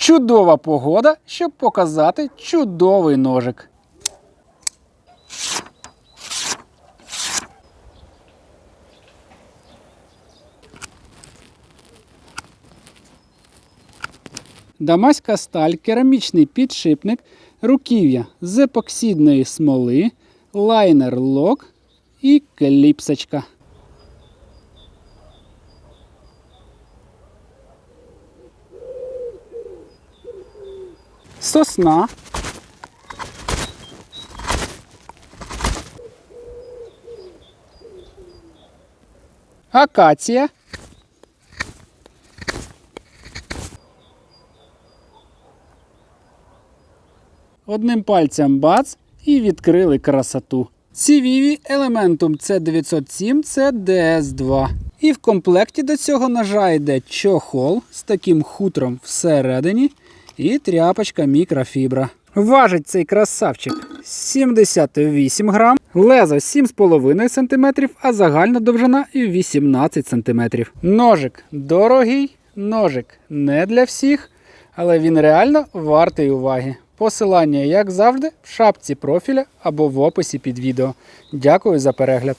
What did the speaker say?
Чудова погода, щоб показати чудовий ножик. Дамаська сталь, керамічний підшипник, руків'я з епоксидної смоли, лайнер лок і кліпсочка. Сосна. Акація. Одним пальцем бац і відкрили красоту. Ці віві елементум C907 це DS2. І в комплекті до цього ножа йде чохол з таким хутром всередині і тряпочка мікрофібра. Важить цей красавчик 78 грам, лезо 7,5 см, а загальна довжина 18 см. Ножик дорогий, ножик не для всіх, але він реально вартий уваги. Посилання, як завжди, в шапці профіля або в описі під відео. Дякую за перегляд.